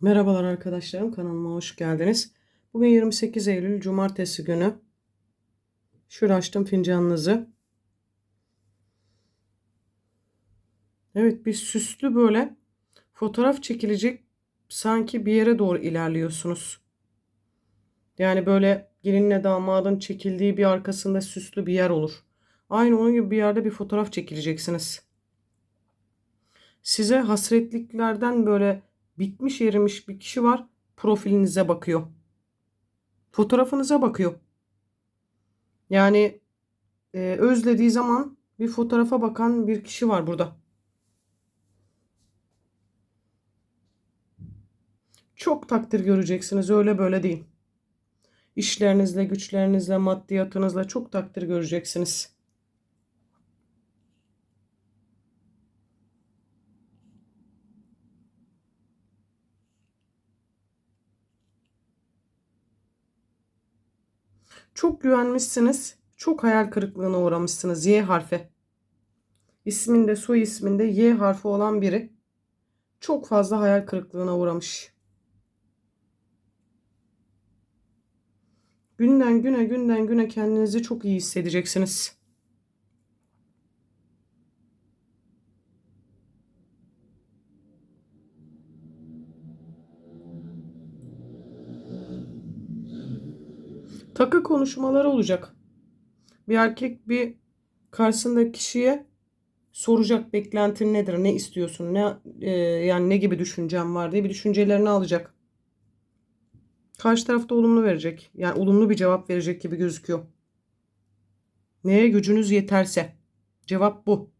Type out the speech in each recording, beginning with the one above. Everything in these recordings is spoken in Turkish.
Merhabalar arkadaşlarım kanalıma hoş geldiniz. Bugün 28 Eylül Cumartesi günü. Şöyle açtım fincanınızı. Evet bir süslü böyle fotoğraf çekilecek sanki bir yere doğru ilerliyorsunuz. Yani böyle gelinle damadın çekildiği bir arkasında süslü bir yer olur. Aynı onun gibi bir yerde bir fotoğraf çekileceksiniz. Size hasretliklerden böyle bitmiş erimiş bir kişi var. Profilinize bakıyor. Fotoğrafınıza bakıyor. Yani e, özlediği zaman bir fotoğrafa bakan bir kişi var burada. Çok takdir göreceksiniz. Öyle böyle değil. İşlerinizle, güçlerinizle, maddiyatınızla çok takdir göreceksiniz. Çok güvenmişsiniz. Çok hayal kırıklığına uğramışsınız. Y harfi. İsminde, soy isminde Y harfi olan biri çok fazla hayal kırıklığına uğramış. Günden güne, günden güne kendinizi çok iyi hissedeceksiniz. Takı konuşmaları olacak. Bir erkek bir karşısındaki kişiye soracak beklentin nedir, ne istiyorsun, ne e, yani ne gibi düşüncen var diye bir düşüncelerini alacak. Karşı tarafta olumlu verecek. Yani olumlu bir cevap verecek gibi gözüküyor. Neye gücünüz yeterse. Cevap bu.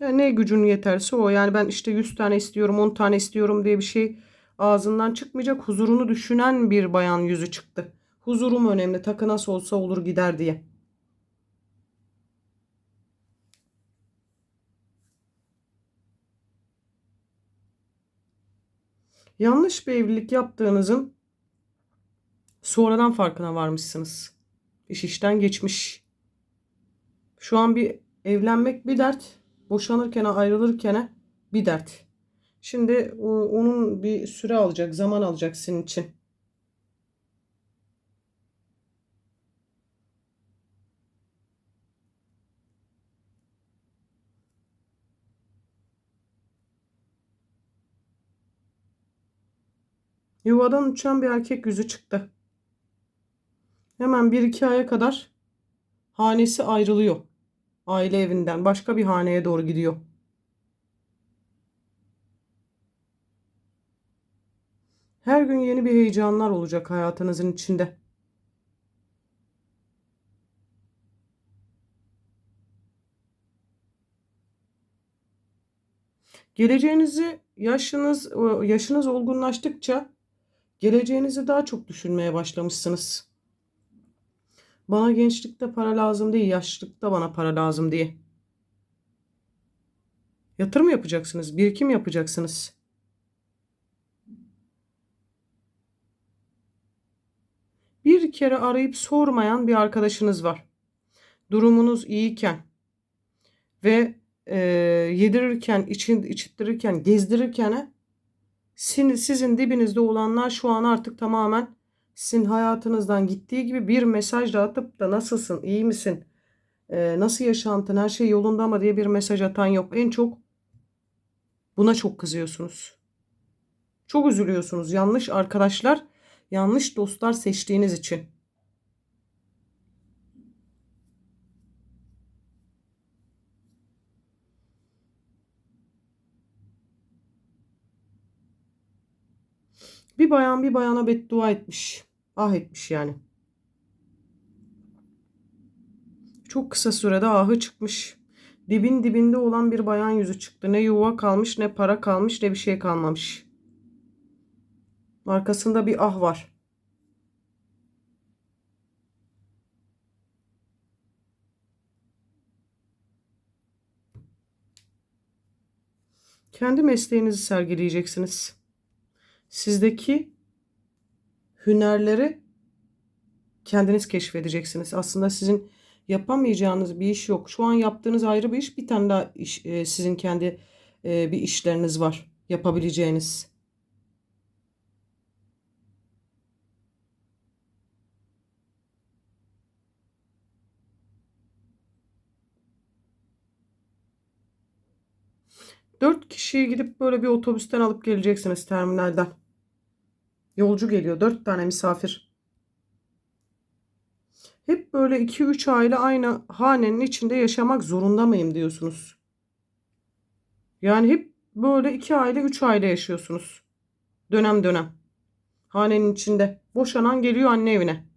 Yani neye gücün yeterse o. Yani ben işte 100 tane istiyorum, 10 tane istiyorum diye bir şey ağzından çıkmayacak. Huzurunu düşünen bir bayan yüzü çıktı. Huzurum önemli. Takı nasıl olsa olur gider diye. Yanlış bir evlilik yaptığınızın sonradan farkına varmışsınız. İş işten geçmiş. Şu an bir evlenmek bir dert. Boşanırken ayrılırken bir dert. Şimdi onun bir süre alacak, zaman alacak senin için. Yuvadan uçan bir erkek yüzü çıktı. Hemen bir iki aya kadar hanesi ayrılıyor. Aile evinden başka bir haneye doğru gidiyor. Her gün yeni bir heyecanlar olacak hayatınızın içinde. Geleceğinizi yaşınız yaşınız olgunlaştıkça Geleceğinizi daha çok düşünmeye başlamışsınız. Bana gençlikte para lazım değil, yaşlılıkta bana para lazım diye. Yatırım yapacaksınız, birikim yapacaksınız. Bir kere arayıp sormayan bir arkadaşınız var. Durumunuz iyiyken ve e, yedirirken, için, içittirirken, gezdirirken sizin dibinizde olanlar şu an artık tamamen sizin hayatınızdan gittiği gibi bir mesaj da atıp da nasılsın, iyi misin, ee, nasıl yaşantın, her şey yolunda mı diye bir mesaj atan yok. En çok buna çok kızıyorsunuz. Çok üzülüyorsunuz. Yanlış arkadaşlar, yanlış dostlar seçtiğiniz için. Bir bayan bir bayana beddua etmiş. Ah etmiş yani. Çok kısa sürede ahı çıkmış. Dibin dibinde olan bir bayan yüzü çıktı. Ne yuva kalmış, ne para kalmış, ne bir şey kalmamış. Arkasında bir ah var. Kendi mesleğinizi sergileyeceksiniz sizdeki hünerleri kendiniz keşfedeceksiniz. Aslında sizin yapamayacağınız bir iş yok. Şu an yaptığınız ayrı bir iş, bir tane daha iş, e, sizin kendi e, bir işleriniz var yapabileceğiniz. Dört kişiyi gidip böyle bir otobüsten alıp geleceksiniz terminalden. Yolcu geliyor. Dört tane misafir. Hep böyle iki üç aile aynı hanenin içinde yaşamak zorunda mıyım diyorsunuz. Yani hep böyle iki aile üç aile yaşıyorsunuz. Dönem dönem. Hanenin içinde. Boşanan geliyor anne evine.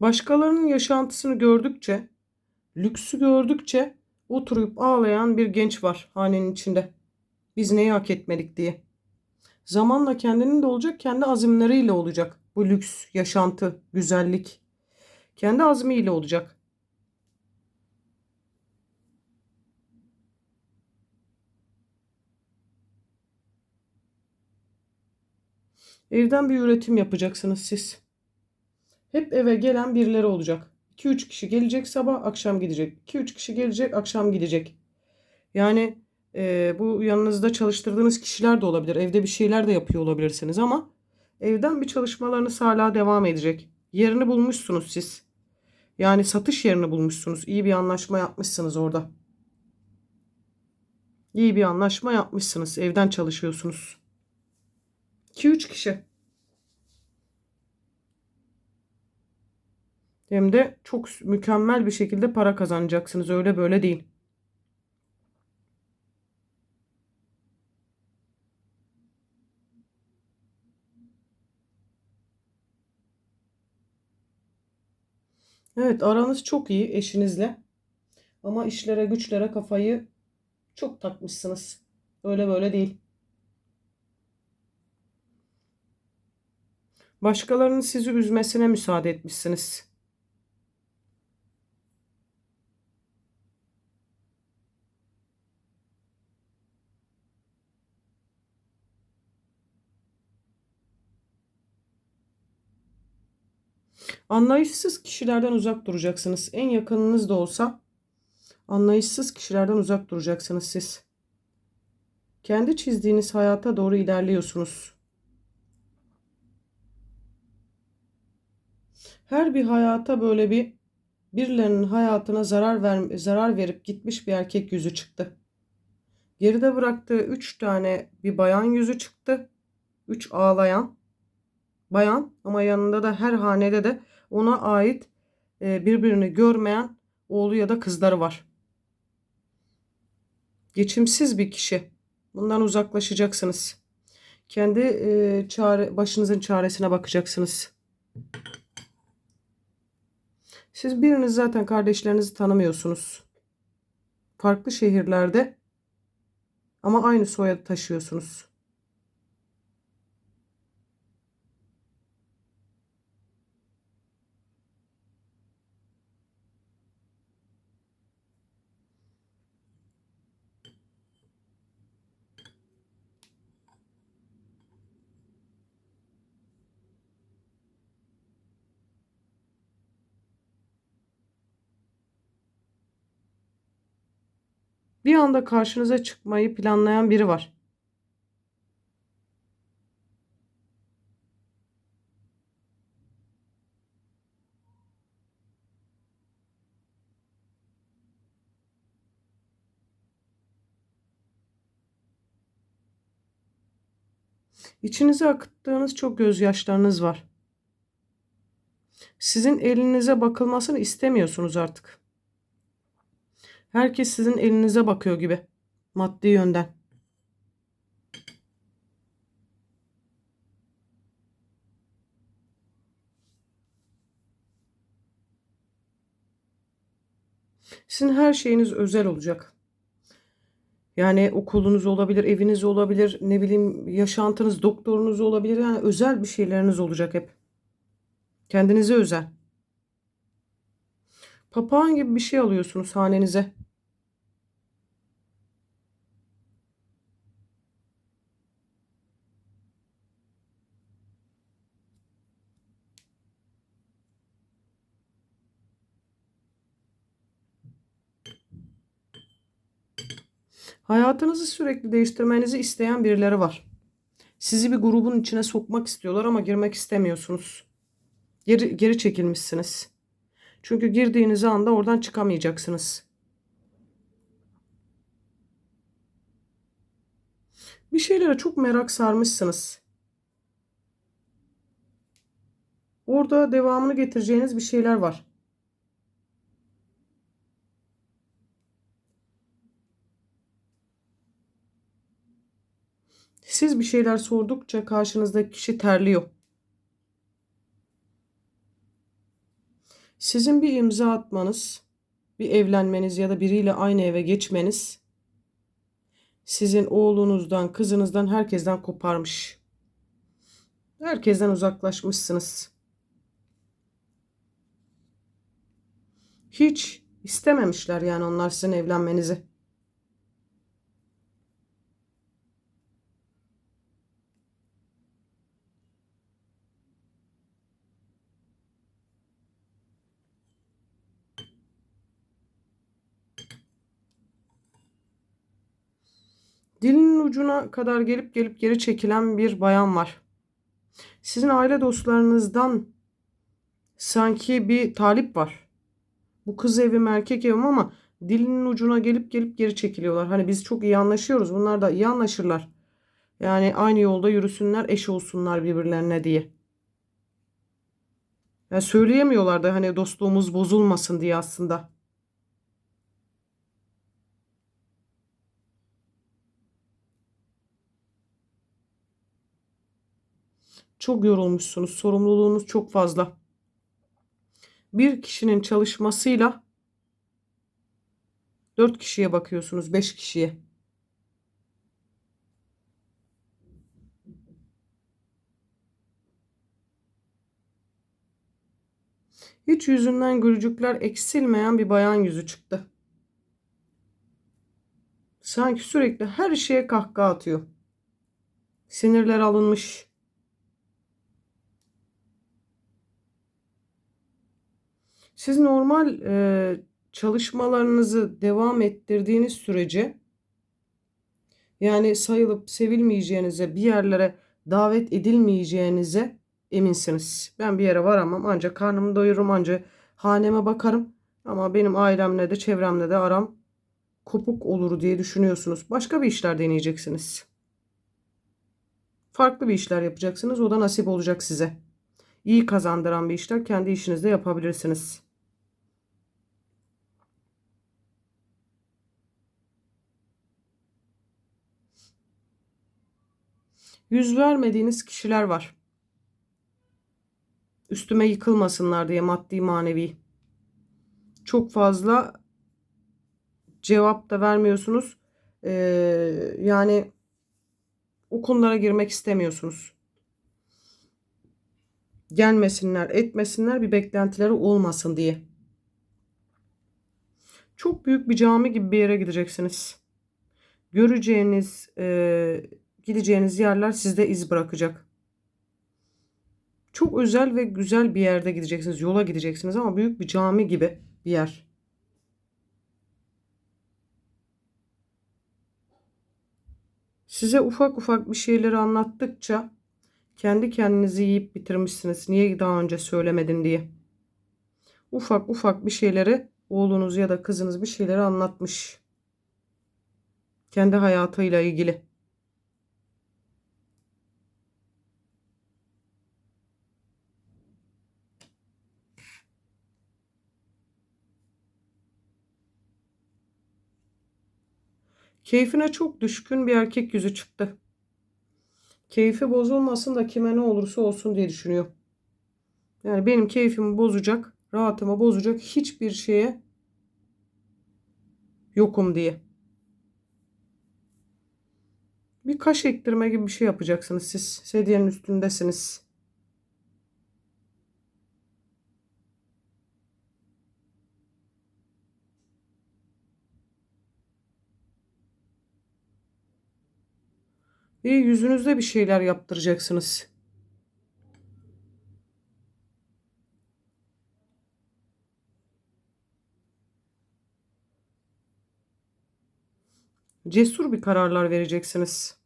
Başkalarının yaşantısını gördükçe, lüksü gördükçe oturup ağlayan bir genç var hanenin içinde. Biz neyi hak etmedik diye. Zamanla kendinin de olacak, kendi azimleriyle olacak. Bu lüks, yaşantı, güzellik. Kendi azmiyle olacak. Evden bir üretim yapacaksınız siz. Hep eve gelen birileri olacak. 2-3 kişi gelecek sabah akşam gidecek. 2-3 kişi gelecek akşam gidecek. Yani e, bu yanınızda çalıştırdığınız kişiler de olabilir. Evde bir şeyler de yapıyor olabilirsiniz ama evden bir çalışmalarınız hala devam edecek. Yerini bulmuşsunuz siz. Yani satış yerini bulmuşsunuz. İyi bir anlaşma yapmışsınız orada. İyi bir anlaşma yapmışsınız. Evden çalışıyorsunuz. 2-3 kişi. Hem de çok mükemmel bir şekilde para kazanacaksınız. Öyle böyle değil. Evet aranız çok iyi eşinizle. Ama işlere güçlere kafayı çok takmışsınız. Öyle böyle değil. Başkalarının sizi üzmesine müsaade etmişsiniz. Anlayışsız kişilerden uzak duracaksınız. En yakınınız da olsa anlayışsız kişilerden uzak duracaksınız siz. Kendi çizdiğiniz hayata doğru ilerliyorsunuz. Her bir hayata böyle bir birilerinin hayatına zarar ver, zarar verip gitmiş bir erkek yüzü çıktı. Geride bıraktığı üç tane bir bayan yüzü çıktı. Üç ağlayan bayan ama yanında da her hanede de ona ait e, birbirini görmeyen oğlu ya da kızları var. Geçimsiz bir kişi. Bundan uzaklaşacaksınız. Kendi e, çare, başınızın çaresine bakacaksınız. Siz biriniz zaten kardeşlerinizi tanımıyorsunuz. Farklı şehirlerde ama aynı soyadı taşıyorsunuz. Bir anda karşınıza çıkmayı planlayan biri var. İçinize akıttığınız çok gözyaşlarınız var. Sizin elinize bakılmasını istemiyorsunuz artık. Herkes sizin elinize bakıyor gibi. Maddi yönden. Sizin her şeyiniz özel olacak. Yani okulunuz olabilir, eviniz olabilir, ne bileyim yaşantınız, doktorunuz olabilir. Yani özel bir şeyleriniz olacak hep. Kendinize özel. Papağan gibi bir şey alıyorsunuz hanenize. Hayatınızı sürekli değiştirmenizi isteyen birileri var. Sizi bir grubun içine sokmak istiyorlar ama girmek istemiyorsunuz. Geri, geri çekilmişsiniz. Çünkü girdiğiniz anda oradan çıkamayacaksınız. Bir şeylere çok merak sarmışsınız. Orada devamını getireceğiniz bir şeyler var. Siz bir şeyler sordukça karşınızdaki kişi terliyor. Sizin bir imza atmanız, bir evlenmeniz ya da biriyle aynı eve geçmeniz sizin oğlunuzdan, kızınızdan, herkesten koparmış. Herkesten uzaklaşmışsınız. Hiç istememişler yani onlar sizin evlenmenizi. Dilinin ucuna kadar gelip gelip geri çekilen bir bayan var. Sizin aile dostlarınızdan sanki bir talip var. Bu kız evim erkek evim ama dilinin ucuna gelip gelip geri çekiliyorlar. Hani biz çok iyi anlaşıyoruz. Bunlar da iyi anlaşırlar. Yani aynı yolda yürüsünler, eş olsunlar birbirlerine diye. Yani söyleyemiyorlar da hani dostluğumuz bozulmasın diye aslında. Çok yorulmuşsunuz. Sorumluluğunuz çok fazla. Bir kişinin çalışmasıyla dört kişiye bakıyorsunuz. Beş kişiye. Hiç yüzünden gülücükler eksilmeyen bir bayan yüzü çıktı. Sanki sürekli her şeye kahkaha atıyor. Sinirler alınmış. Siz normal e, çalışmalarınızı devam ettirdiğiniz sürece yani sayılıp sevilmeyeceğinize, bir yerlere davet edilmeyeceğinize eminsiniz. Ben bir yere varamam ancak karnımı doyururum ancak haneme bakarım ama benim ailemle de çevremle de aram kopuk olur diye düşünüyorsunuz. Başka bir işler deneyeceksiniz. Farklı bir işler yapacaksınız. O da nasip olacak size. İyi kazandıran bir işler kendi işinizde yapabilirsiniz. Yüz vermediğiniz kişiler var. Üstüme yıkılmasınlar diye maddi manevi. Çok fazla cevap da vermiyorsunuz. Ee, yani o konulara girmek istemiyorsunuz. Gelmesinler, etmesinler bir beklentileri olmasın diye. Çok büyük bir cami gibi bir yere gideceksiniz. Göreceğiniz, e, gideceğiniz yerler sizde iz bırakacak. Çok özel ve güzel bir yerde gideceksiniz. Yola gideceksiniz ama büyük bir cami gibi bir yer. Size ufak ufak bir şeyleri anlattıkça kendi kendinizi yiyip bitirmişsiniz. Niye daha önce söylemedin diye. Ufak ufak bir şeyleri oğlunuz ya da kızınız bir şeyleri anlatmış. Kendi hayatıyla ilgili. Keyfine çok düşkün bir erkek yüzü çıktı. Keyfi bozulmasın da kime ne olursa olsun diye düşünüyor. Yani benim keyfimi bozacak, rahatımı bozacak hiçbir şeye yokum diye. Bir kaş ektirme gibi bir şey yapacaksınız siz. Sedyenin üstündesiniz. İyi yüzünüzde bir şeyler yaptıracaksınız. Cesur bir kararlar vereceksiniz.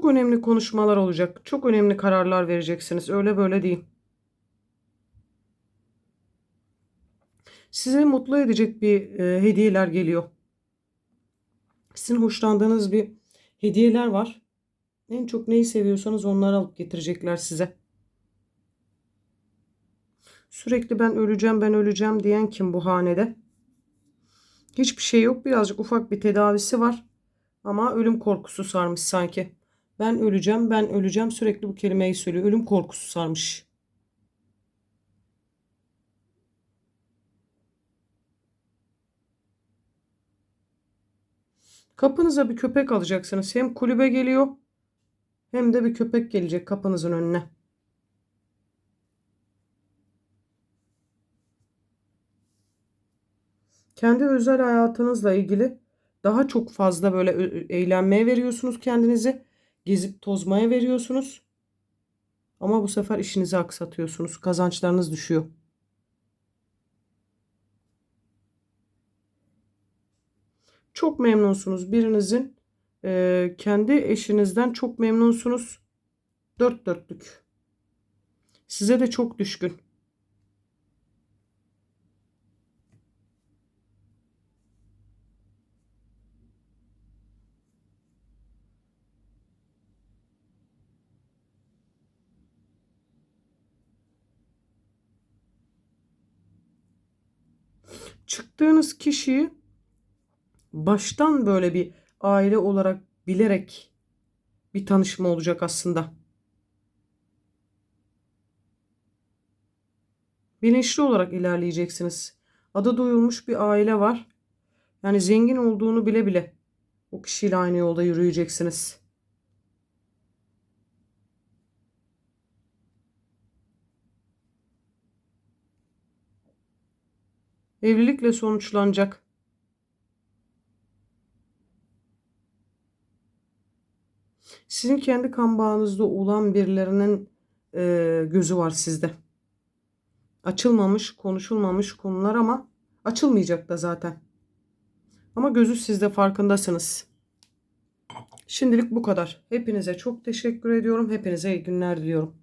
Çok önemli konuşmalar olacak. Çok önemli kararlar vereceksiniz. Öyle böyle değil. Sizi mutlu edecek bir e, hediyeler geliyor. Sizin hoşlandığınız bir hediyeler var. En çok neyi seviyorsanız onları alıp getirecekler size. Sürekli ben öleceğim, ben öleceğim diyen kim bu hanede? Hiçbir şey yok. Birazcık ufak bir tedavisi var. Ama ölüm korkusu sarmış sanki. Ben öleceğim, ben öleceğim sürekli bu kelimeyi söylüyor. Ölüm korkusu sarmış. Kapınıza bir köpek alacaksınız. Hem kulübe geliyor hem de bir köpek gelecek kapınızın önüne. Kendi özel hayatınızla ilgili daha çok fazla böyle eğlenmeye veriyorsunuz kendinizi. Gezip tozmaya veriyorsunuz. Ama bu sefer işinizi aksatıyorsunuz. Kazançlarınız düşüyor. Çok memnunsunuz. Birinizin e, kendi eşinizden çok memnunsunuz. Dört dörtlük. Size de çok düşkün. Çıktığınız kişiyi baştan böyle bir aile olarak bilerek bir tanışma olacak aslında. Bilinçli olarak ilerleyeceksiniz. Adı duyulmuş bir aile var. Yani zengin olduğunu bile bile o kişiyle aynı yolda yürüyeceksiniz. Evlilikle sonuçlanacak. Sizin kendi kan bağınızda olan birilerinin e, gözü var sizde. Açılmamış, konuşulmamış konular ama açılmayacak da zaten. Ama gözü sizde farkındasınız. Şimdilik bu kadar. Hepinize çok teşekkür ediyorum. Hepinize iyi günler diliyorum.